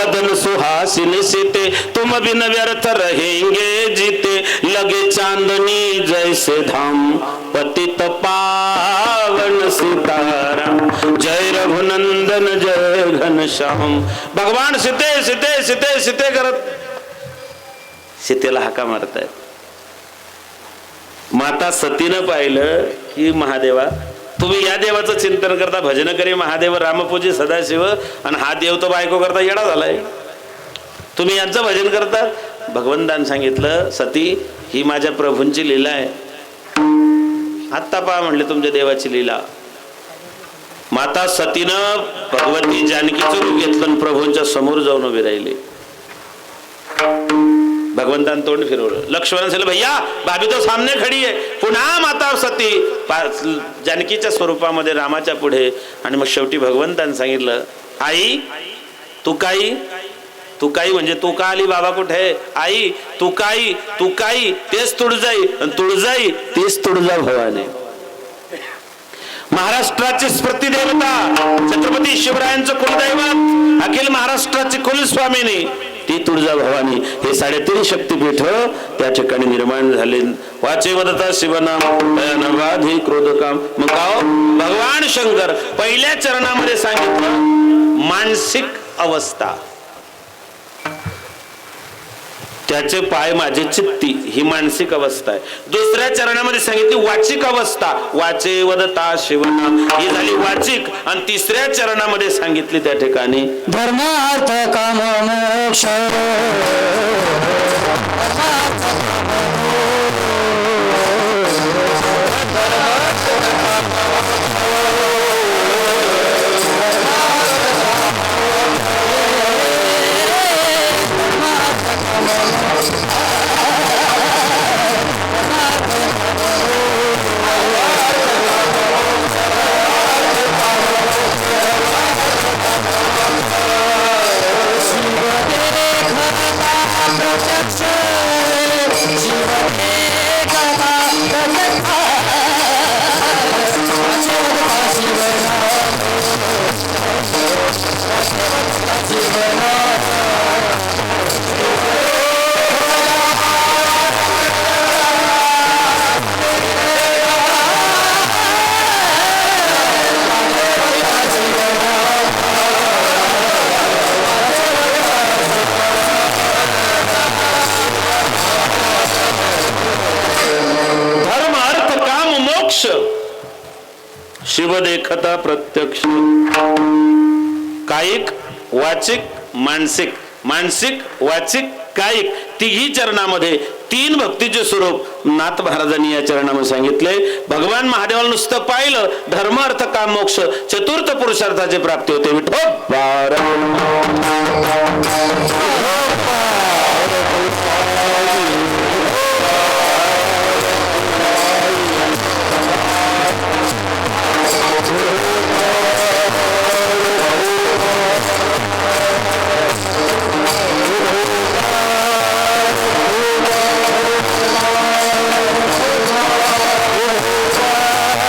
बदन सुहासिन सीते तुम बिन व्यर्थ रहेंगे जीते। लगे चांदनी जैसे धाम पतित पावन सीताराम। जय रघुनंदन जय घनश्याम भगवान सीते सीते सीते सीते करत। सीतेला हाका मारतायत। माता सतीनं पाहिलं की महादेवा तुम्ही या देवाचं चिंतन करता भजन करी महादेव रामपूजी सदाशिव आणि हा देव तो बायको करता येडा झालाय. तुम्ही यांचं भजन करता. भगवंतान सांगितलं सती ही माझ्या प्रभूंची लीला आहे. आत्ता पहा म्हणले तुमच्या देवाची लीला. माता सतीनं भगवती जानकीचं रूप घेतलं आणि प्रभूंच्या समोर जाऊन उभी राहिली. भगवंतान तोंड फिरवलं. लक्ष्मण सांगितलं भैया भाभी तो सामने खडी आहे पुन्हा माता सती. जानकीच्या स्वरूपामध्ये रामाच्या पुढे आणि मग शेवटी भगवंतान सांगितलं आई तू काही तू काही म्हणजे तू का आली? बाबा कुठे आई तू काही तू काही तेच तुळजाई. तुळजाई तेच तुळजा भवाने. महाराष्ट्राची स्मृती देवता छत्रपती शिवरायांचं कुलदैवत अखिल महाराष्ट्राचे कुलस्वामिनी ती तुळजा भवानी हे साडेतीन शक्तीपीठ त्या ठिकाणी निर्माण झाले. वाचे वदता शिवनाम दयानवाधी क्रोधकाम. मग हो? भगवान शंकर पहिल्या चरणामध्ये सांगितलं मानसिक अवस्था. त्याचे पाय माझे चित्ती ही मानसिक अवस्था आहे. दुसऱ्या चरणामध्ये सांगितली वाचिक अवस्था. वाचे वदता शिवनाम ही झाली वाचिक. आणि तिसऱ्या चरणामध्ये सांगितली त्या ठिकाणी धर्मार्थ काम मोक्ष protection. मोक्ष शिव देखता प्रत्यक्ष. कायिक वाचिक मानसिक. मानसिक वाचिक कायिक तिघी चरणामध्ये तीन भक्तीचे स्वरूप नाथ महाराजांनी या चरणामध्ये सांगितले. भगवान महादेवाला नुसतं पाहिलं धर्म अर्थ काम मोक्ष चतुर्थ पुरुषार्थाची प्राप्ती होते. विठो